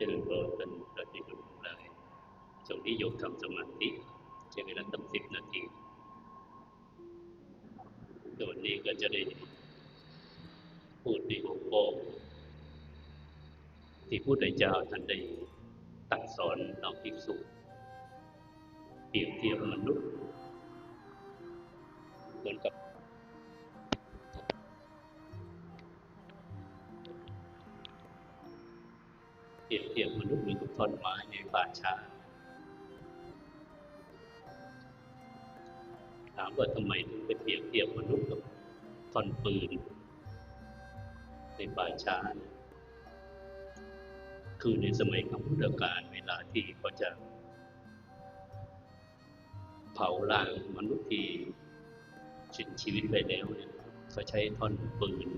เจริญพรกันเราจะอยู่ทั้งหลายช่วงนี้โยกทำสมาธิใช้เวลาตั้งสิบนาทีโดยนี้ก็จะได้พูดในหัวข้อที่ผู้ใดเจ้าท่านได้ตัดสอนเราภิกษุเปรียบเทียบมนุษย์เหมือนกับ เปรียบเทียบมนุษย์เหมือนกับท่อนไม้ในป่าช้าถามว่าทำไมถึงไปเปรียบเทียบมนุษย์กับท่อนปืน ในป่าช้า คือในสมัยของพุทธกาลเวลาที่เขาจะ เผาล่างมนุษย์ที่สิ้นชีวิตไปแล้วเนี่ยเขาใช้ท่อนปืน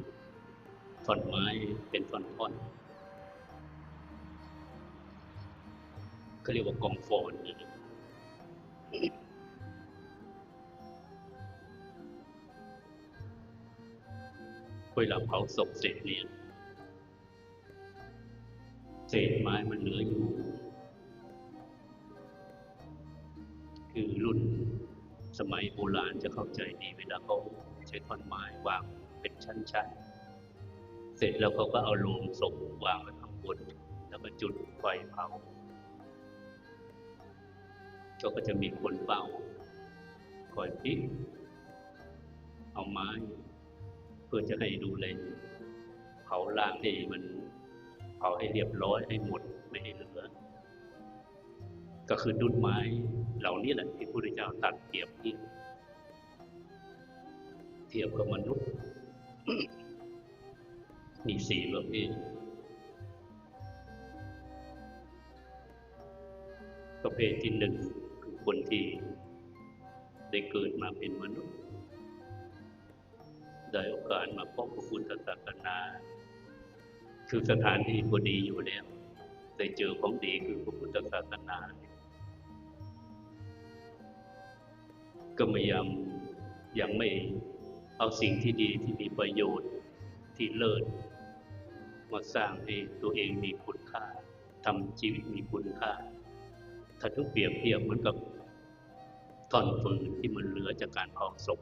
ท่อนไม้เป็นท่อนๆ เขาเรียกว่ากองฟอนนะเวลาเผาศพเสร็จเนี่ยเศษไม้มันเหลืออยู่ คือรุ่นสมัยโบราณจะเข้าใจดีเวลาเขาใช้ท่อนไม้วางเป็นชั้นๆ เสร็จแล้วเขาก็เอาโลงศพวางไว้ข้างบน แล้วก็จุดไฟเผา เขาก็จะมีคนเฝ้าคอยพลิกเอาไม้ เพื่อจะให้ดูแลเผาล่างให้มันเผาให้เรียบร้อยให้หมดไม่ให้เหลือ ก็คือดุนไม้เหล่านี้แหละที่พระพุทธเจ้าตัดเปรียบเทียบเทียบกับมนุษย์ มีสี่ประเภทประเภทที่หนึ่ง คนที่ได้เกิดมาเป็นมนุษย์ ได้โอกาสมาพบพระพุทธศาสนาคือสถานที่พอดีอยู่แล้วได้เจอของดีคือพระพุทธศาสนาก็พยายามยังไม่เอาสิ่งที่ดีที่มีประโยชน์ที่เลิศมาสร้างให้ตัวเองมีคุณค่าทำชีวิตมีคุณค่า ถ้าทุกเปรียบเทียบเหมือนกับท่อนฟืนที่มันเหลือจากการเผาศพ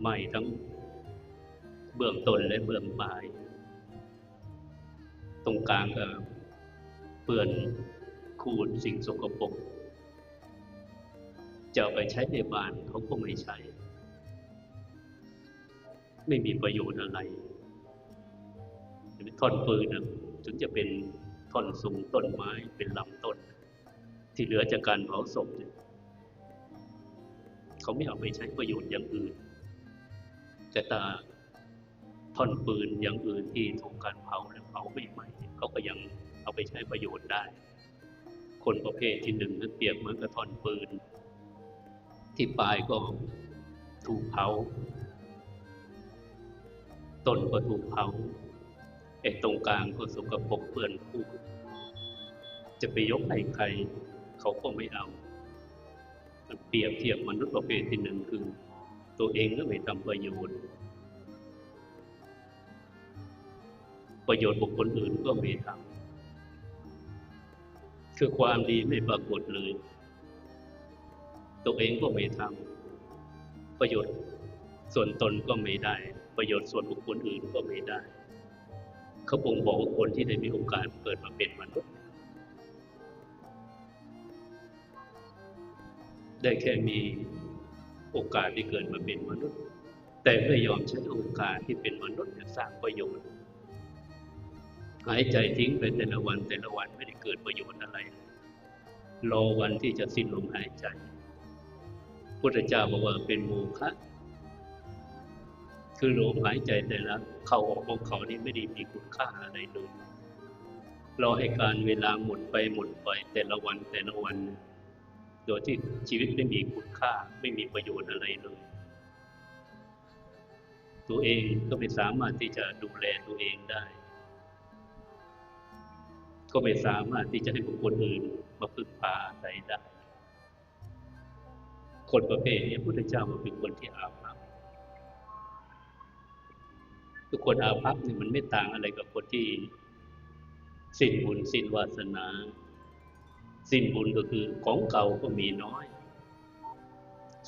ไหม้ทั้งเบื้องต้นและเบื้องปลาย ตรงกลางก็เปื้อนคูดสิ่งสกปรกจะไปใช้ในบ้านเขาก็ไม่ใช้ ไม่มีประโยชน์อะไรท่อนปืนนะถึงจะเป็น อนสูงต้นไม้เป็นลำต้น ที่เหลือจากการเผาศพเนี่ยเขาไม่เอาไปใช้ประโยชน์อย่างอื่น แต่ตาท่อนปืนอย่างอื่นที่ถูกการเผาและเผาไม่ไหม้เขาก็ยังเอาไปใช้ประโยชน์ได้ คนประเภทที่หนึ่งนั้นเปรียบเหมือนกับท่อนปืน ที่ปลายก็ถูกเผาต้นก็ถูกเผาไอ้ตรงกลางก็สกปรกเปื้อนคู่ จะไปยกให้ใคร เขาก็ไม่เอาเปรียบเทียบมนุษย์ประเภทที่หนึ่งคือ ตัวเองก็ไม่ทำประโยชน์ ประโยชน์บุคคลอื่นก็ไม่ทำคือความดีไม่ปรากฏเลย ตัวเองก็ไม่ทำประโยชน์ส่วนตนก็ไม่ได้ ประโยชน์ส่วนบุคคลอื่นก็ไม่ได้ เขาบ่งบอกว่าคนที่ได้มีโอกาสเกิดมาเป็นมนุษย์ ได้แค่มีโอกาสที่เกิดมาเป็นมนุษย์ แต่ไม่ยอมใช้โอกาสที่เป็นมนุษย์สร้างประโยชน์ หายใจทิ้งไปแต่ละวันแต่ละวันไม่ได้เกิดประโยชน์อะไร รอวันที่จะสิ้นลมหายใจ พุทธเจ้าบอกว่าเป็นโมฆะคือลมหายใจแต่ละเข้าออกของเขานี่ไม่ได้มีคุณค่าอะไรเลยรอให้การเวลาหมดไปหมดไปแต่ละวันแต่ละวัน โดยที่ชีวิตไม่มีคุณค่าไม่มีประโยชน์อะไรเลย ตัวเองก็ไม่สามารถที่จะดูแลตัวเองได้ ก็ไม่สามารถที่จะให้บุคคลอื่นมาพึ่งพาอาศัยได้คนประเภทนี้พุทธเจ้ามาเป็นคนที่อาภัพทุกคนอาภัพเนี่ยมันไม่ต่างอะไรกับคนที่สิ้นบุญสิ้นวาสนา สิ้นบุญก็คือของเก่าก็มีน้อย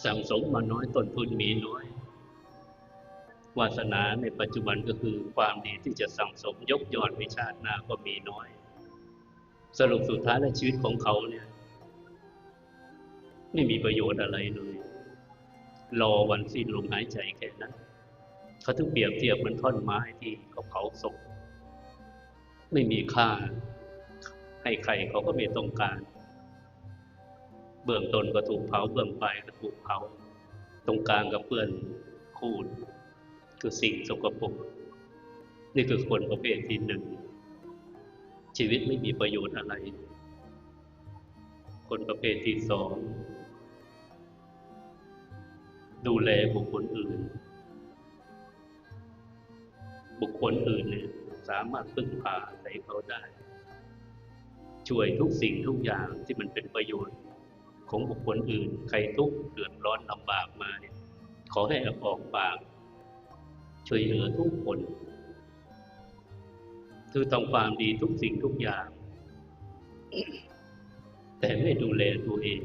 สั่งสมมาน้อยต้นทุนมีน้อยวาสนาในปัจจุบันก็คือความดีที่จะสั่งสมยกยอดวิชาติหน้าก็มีน้อย สรุปสุดท้ายในชีวิตของเขาเนี่ย ไม่มีประโยชน์อะไรเลยรอวันสิ้นลมหายใจแค่นั้นเขาถึงเปรียบเทียบเหมือนท่อนไม้ที่เขาเผาศพไม่มีค่า ให้ใครเขาก็ไม่ต้องการ เบื้องต้นก็ถูกเผาเบื้องปลายก็ถูกเผา ตรงกลางกับเปื้อนคูดคือสิ่งสกปรกนี่คือคนประเภทที่หนึ่งชีวิตไม่มีประโยชน์อะไร คนประเภทที่สองดูแลบุคคลอื่น บุคคลอื่นเนี่ยสามารถพึ่งพาใส่เขาได้ ช่วยทุกสิ่งทุกอย่างที่มันเป็นประโยชน์ ของบุคคลอื่น ใครทุกข์เดือดร้อนลำบากมาเนี่ยขอให้ออกปาก ช่วยเหลือทุกคนคือต้องความดีทุกสิ่งทุกอย่าง แต่ไม่ดูแลตัวเอง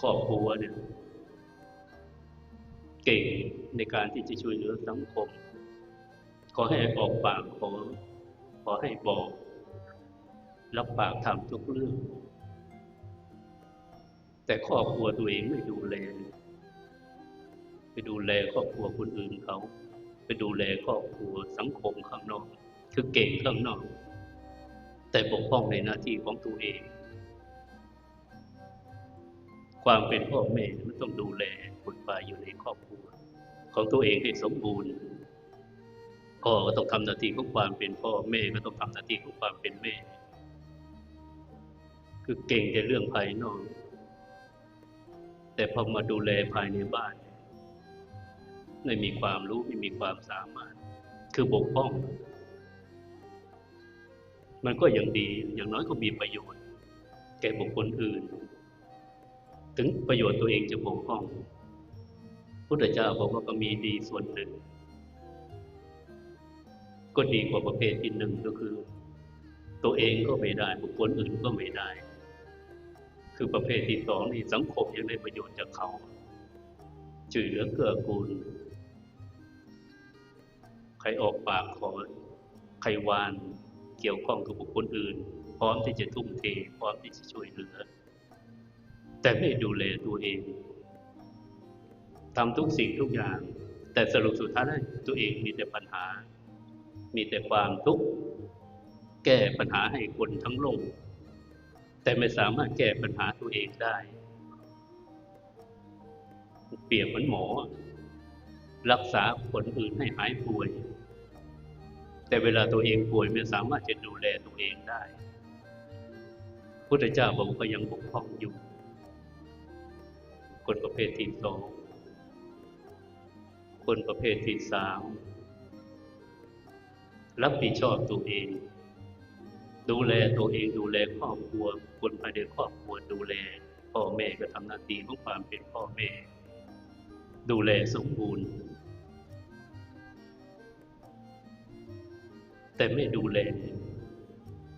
ครอบครัวเนี่ยเก่งในการที่จะช่วยเหลือสังคม ขอให้ออกปากขอขอให้บอก รับปากทำทุกเรื่อง แต่ครอบครัวตัวเองไม่ดูแล ไปดูแลครอบครัวคนอื่นเขา ไปดูแลครอบครัวสังคมข้างนอก คือเก่งข้างนอก แต่ปกป้องในหน้าที่ของตัวเอง ความเป็นพ่อแม่มันต้องดูแลคนฝ่ายอยู่ในครอบครัว ของตัวเองให้สมบูรณ์พ่อก็ต้องทำหน้าที่ของความเป็นพ่อแม่ก็ต้องทำหน้าที่ของความเป็นแม่ คือเก่งในเรื่องภายนอก แต่พอมาดูแลภายในบ้านไม่มีความรู้ไม่มีความสามารถ คือบกพร่อง มันก็ยังดีอย่างน้อยก็มีประโยชน์ แก่บุคคลอื่น ถึงประโยชน์ตัวเองจะบกพร่องพุทธเจ้าบอกว่าก็มีดีส่วนหนึ่ง ก็ดีกว่าประเภทที่หนึ่งก็คือ ตัวเองก็ไม่ได้บุคคลอื่นก็ไม่ได้ คือประเภทที่สองนี่สังคมยังได้ประโยชน์จากเขาช่วยเหลือเกื้อกูล ใครออกปากขอใครวานเกี่ยวข้องกับบุคคลอื่น พร้อมที่จะทุ่มเท พร้อมที่จะช่วยเหลือ แต่ไม่ดูแลตัวเองทำทุกสิ่งทุกอย่าง แต่สรุปสุดท้ายตัวเองมีแต่ปัญหา มีแต่ความทุกข์แก้ปัญหาให้คนทั้งโลก แต่ไม่สามารถแก้ปัญหาตัวเองได้ เปรียบเหมือนหมอ รักษาคนอื่นให้หายป่วย แต่เวลาตัวเองป่วยไม่สามารถจะดูแลตัวเองได้พุทธเจ้าบอกก็ยังบกพร่องอยู่คนประเภทที่สองคนประเภทที่สามรับผิดชอบตัวเอง ดูแลตัวเองดูแลครอบครัวคนภายในครอบครัวดูแลพ่อแม่ก็ทำหน้าที่ของความเป็นพ่อแม่ ดูแลสมบูรณ์ แต่ไม่ดูแล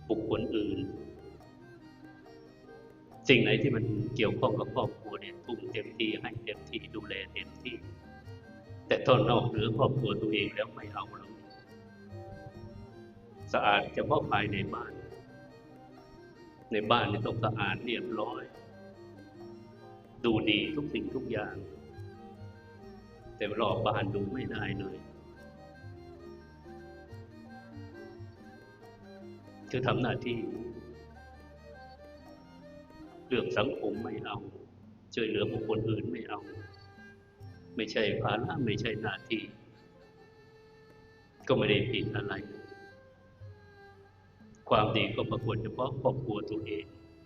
บุคคลอื่น สิ่งไหนที่มันเกี่ยวข้องกับครอบครัวเนี่ยทุ่มเต็มที่ให้เต็มที่ดูแลเต็มที่ แต่ตอนนอกเหนือครอบครัวตัวเองแล้วไม่เอาเลย สะอาดเฉพาะภายในบ้าน ในบ้านนี่ต้องสะอาดเรียบร้อย ดูดีทุกสิ่งทุกอย่าง แต่รอบบ้านดูไม่ได้เลยคือทำหน้าที่เรื่องสังคมไม่เอาช่วยเหลือบุคคลอื่นไม่เอา ไม่ใช่ภาระไม่ใช่หน้าที่ ก็ไม่ได้ผิดอะไร ความดีก็ปรากฏเฉพาะครอบครัวตัวเอง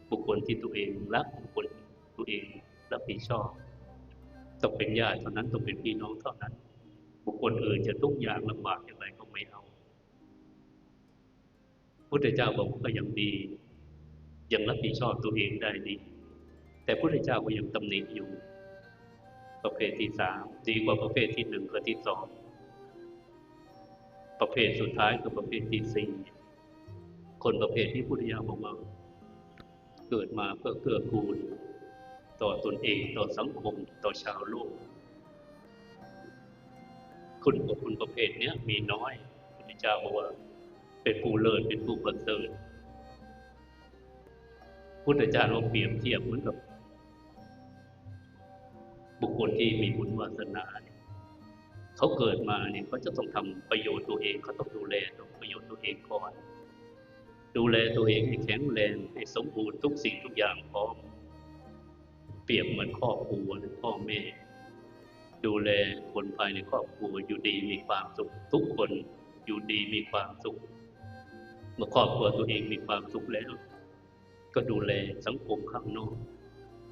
บุคคลที่ตัวเองรักบุคคลตัวเองรับผิดชอบต้องเป็นญาติเท่านั้นต้องเป็นพี่น้องเท่านั้น บุคคลอื่นจะทุกอย่างลำบากอย่างไรก็ไม่เอาพุทธเจ้าบอกว่าก็ยังดี ยังรับผิดชอบตัวเองได้ดี แต่พุทธเจ้าก็ยังตำหนิอยู่ ประเภทที่สามดีกว่าประเภทที่หนึ่งกับที่สองประเภทสุดท้ายคือประเภทที่สี่ คนประเภทที่พุทธิยาบอกว่าเกิดมาเพื่อเกื้อกูล ต่อตนเองต่อสังคมต่อชาวโลก คุณกับคุณประเภทเนี้ยมีน้อยพุทธเจ้าบอกว่า เป็นผู้เลิศเป็นผู้ประเสริฐพุทธเจ้าเราเปรียบเทียบเหมือนกับ บุคคลที่มีบุญวาสนาเนี่ยเขาเกิดมาเนี่ยเขาจะต้องทำประโยชน์ตัวเองเขาต้องดูแลตัวประโยชน์ตัวเองก่อน ดูแลตัวเองให้แข็งแรงให้สมบูรณ์ทุกสิ่งทุกอย่างพร้อม เปรียบเหมือนครอบครัวหรือพ่อแม่ ดูแลคนภายในครอบครัวอยู่ดีมีความสุข ทุกคนอยู่ดีมีความสุข เมื่อครอบครัวตัวเองมีความสุขแล้ว ก็ดูแลสังคมข้างนอก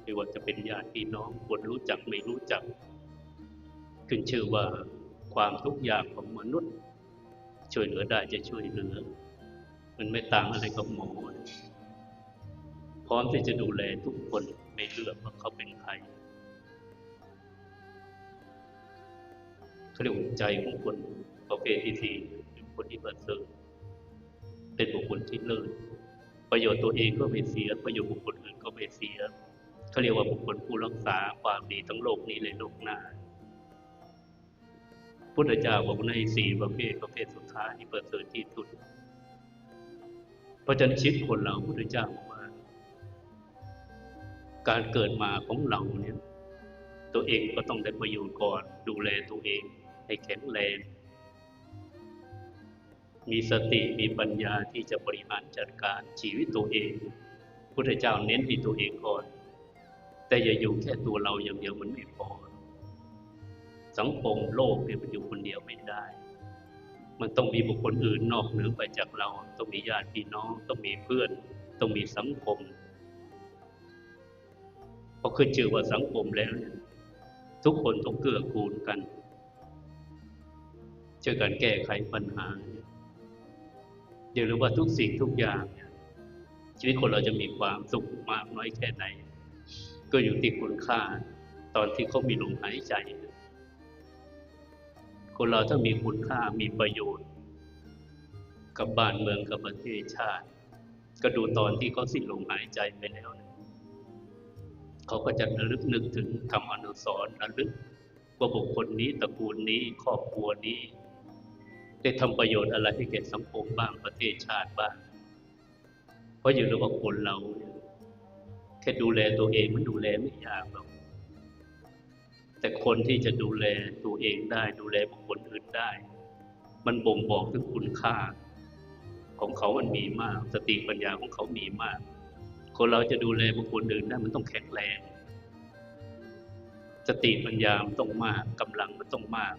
ไม่ว่าจะเป็นญาติพี่น้องคนรู้จักไม่รู้จัก ขึ้นชื่อว่าความทุกข์ยากของมนุษย์ ช่วยเหลือได้จะช่วยเหลือ มันไม่ต่างอะไรกับหมอพร้อมที่จะดูแลทุกคนไม่เลือกว่าเขาเป็นใครเขาเรียกว่าใจของคนประเภทที่สี่เป็นคนที่ประเสริฐเป็นบุคคลที่เลิศประโยชน์ตัวเองก็ไม่เสีย ประโยชน์บุคคลอื่นก็ไม่เสียเขาเรียกว่าบุคคลผู้รักษาความดีทั้งโลกนี้และโลกหน้าพุทธเจ้าบอกในสี่ประเภทประเภทสุดท้ายที่ประเสริฐที่สุด ราะฉะนั้นชีวิตคนเราพุทธเจ้าบอกว่า การเกิดมาของเราเนี่ย ตัวเองก็ต้องได้ประโยชน์ก่อน ดูแลตัวเองให้แข็งแรง มีสติมีปัญญาที่จะบริหารจัดการชีวิตตัวเอง พุทธเจ้าเน้นที่ตัวเองก่อน แต่อย่าอยู่แค่ตัวเราอย่างเดียวมันไม่พอสังคมโลกเนี่ยมันอยู่คนเดียวไม่ได้ มันต้องมีบุคคลอื่นนอกเหนือไปจากเรา ต้องมีญาติพี่น้อง ต้องมีเพื่อน ต้องมีสังคมพอขึ้นชื่อว่าสังคมแล้วเนี่ยทุกคนต้องเกื้อกูลกันช่วยกันแก้ไขปัญหาอย่าลืมว่าทุกสิ่งทุกอย่างเนี่ยชีวิตคนเราจะมีความสุขมากน้อยแค่ไหน ก็อยู่ที่คุณค่า ตอนที่เขามีลมหายใจ คนเราถ้ามีคุณค่ามีประโยชน์ กับบ้านเมืองกับประเทศชาติ ก็ดูตอนที่เขาสิ้นลมหายใจไปแล้วนะเขาก็จะระลึกนึกถึงคำอนุสรณ์ระลึกว่าบุคคลนี้ตระกูลนี้ครอบครัวนี้ ได้ทำประโยชน์อะไรให้แก่สังคมบ้างประเทศชาติบ้าง เพราะอยู่ระหว่างคนเราแค่ดูแลตัวเองมันดูแลไม่ยากหรอก แต่คนที่จะดูแลตัวเองได้ดูแลบุคคลอื่นได้ มันบ่งบอกถึงคุณค่า ของเขามันมีมาก สติปัญญาของเขามีมาก คนเราจะดูแลบุคคลอื่นได้มันต้องแข็งแรง สติปัญญามันต้องมากกำลังมันต้องมาก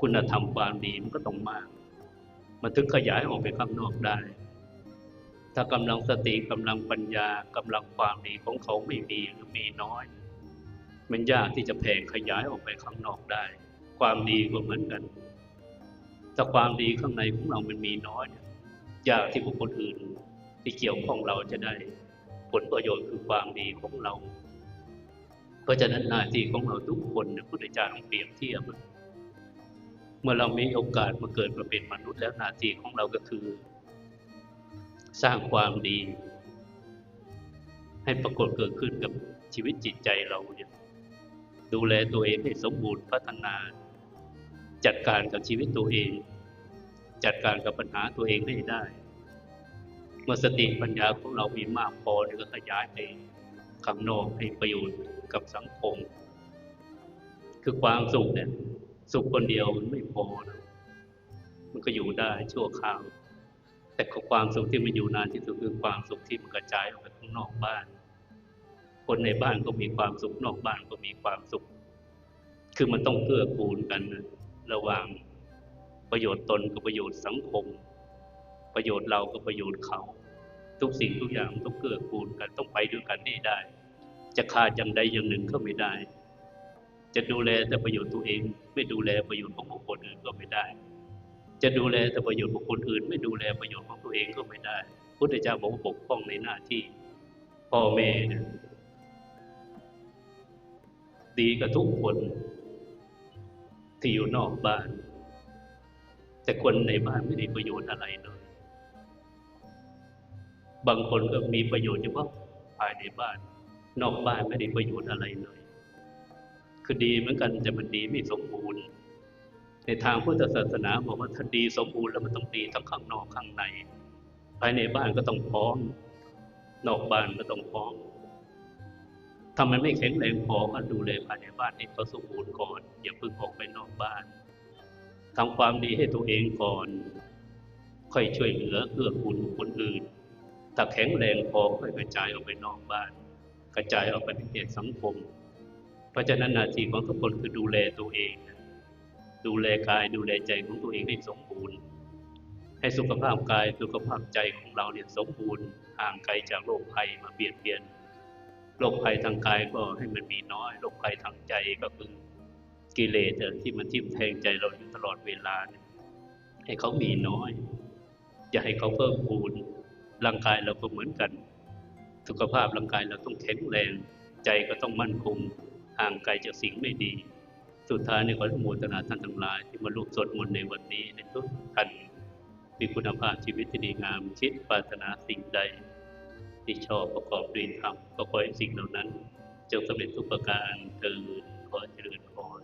คุณธรรมความดีมันก็ต้องมาก มันถึงขยายออกไปข้างนอกได้ ถ้ากำลังสติกำลังปัญญากำลังความดีของเขาไม่มีหรือมีน้อย มันยากที่จะแผ่ขยายออกไปข้างนอกได้ ความดีก็เหมือนกันถ้าความดีข้างในของเรามันมีน้อยเนี่ยยากที่บุคคลอื่นที่เกี่ยวข้องเราจะได้ ผลประโยชน์คือความดีของเรา เพราะฉะนั้นหน้าที่ของเราทุกคนเนี่ยพุทธเจ้าเปรียบเทียบเมื่อเรามีโอกาสมาเกิดมาเป็นมนุษย์แล้วหน้าที่ของเราก็คือ สร้างความดี ให้ปรากฏเกิดขึ้นกับชีวิตจิตใจเราเนี่ย ดูแลตัวเองให้สมบูรณ์พัฒนา จัดการกับชีวิตตัวเอง จัดการกับปัญหาตัวเองให้ได้ เมื่อสติปัญญาของเรามีมากพอเนี่ยก็ขยายไปข้างนอกให้ประโยชน์กับสังคม คือความสุขเนี่ยสุขคนเดียวมันไม่พอนะมันก็อยู่ได้ชั่วคราวแต่ความสุขที่มันอยู่นานที่สุดคือความสุขที่มันกระจายออกไปข้างนอกบ้าน คนในบ้านก็มีความสุขนอกบ้านก็มีความสุข คือมันต้องเกื้อกูลกันนะระหว่างประโยชน์ตนกับประโยชน์สังคม ประโยชน์เรากับประโยชน์เขา ทุกสิ่งทุกอย่างต้องเกื้อกูลกันต้องไปด้วยกันให้ได้ จะขาดอย่างใดอย่างหนึ่งก็ไม่ได้ จะดูแลแต่ประโยชน์ตัวเอง ไม่ดูแลประโยชน์ของบุคคลอื่นก็ไม่ได้ จะดูแลแต่ประโยชน์ของคนอื่น ไม่ดูแลประโยชน์ของตัวเองก็ไม่ได้ พุทธเจ้าบอกว่าปกป้องในหน้าที่พ่อแม่เนี่ย ดีกับทุกคนที่อยู่นอกบ้าน แต่คนในบ้านไม่ได้ประโยชน์อะไรเลย บางคนก็มีประโยชน์เฉพาะภายในบ้าน นอกบ้านไม่ได้ประโยชน์อะไรเลย คือดีเหมือนกันแต่มันดีไม่สมบูรณ์ ในทางพุทธศาสนาบอกว่าถ้าดีสมบูรณ์แล้วมันต้องดีทั้งข้างนอกข้างใน ภายในบ้านก็ต้องพร้อม นอกบ้านก็ต้องพร้อม ถ้ามันไม่แข็งแรงพอก็ดูแลภายในบ้านให้เขาสมบูรณ์ก่อน อย่าเพิ่งออกไปนอกบ้านทำความดีให้ตัวเองก่อน ค่อยช่วยเหลือเอื้อกูลคนอื่นถ้าแข็งแรงพอค่อยกระจายออกไปนอกบ้าน กระจายออกไปในเขตสังคม เพราะฉะนั้นหน้าที่ของทุกคนคือดูแลตัวเอง ดูแลกายดูแลใจของตัวเองให้สมบูรณ์ ให้สุขภาพกายสุขภาพใจของเราเนี่ยสมบูรณ์ห่างไกลจากโรคภัยมาเบียดเบียน โรคภัยทางกายก็ให้มันมีน้อย โรคภัยทางใจก็คือกิเลสที่มันทิ่มแทงใจเราอยู่ตลอดเวลา ให้เขามีน้อย อย่าให้เขาเพิ่มพูน ร่างกายเราก็เหมือนกัน สุขภาพร่างกายเราต้องแข็งแรง ใจก็ต้องมั่นคง ห่างไกลจากสิ่งไม่ดี สุดท้ายในขออนุโมทนาท่านทั้งหลาย ที่มาร่วมสวดมนต์ในวันนี้ในทุกท่านมีคุณภาพชีวิตที่ดีงาม คิดปรารถนาสิ่งใด ที่ชอบประกอบด้วยธรรมก็ขอให้สิ่งเหล่านั้นจงสำเร็จทุกประการเถิดขอเจริญพร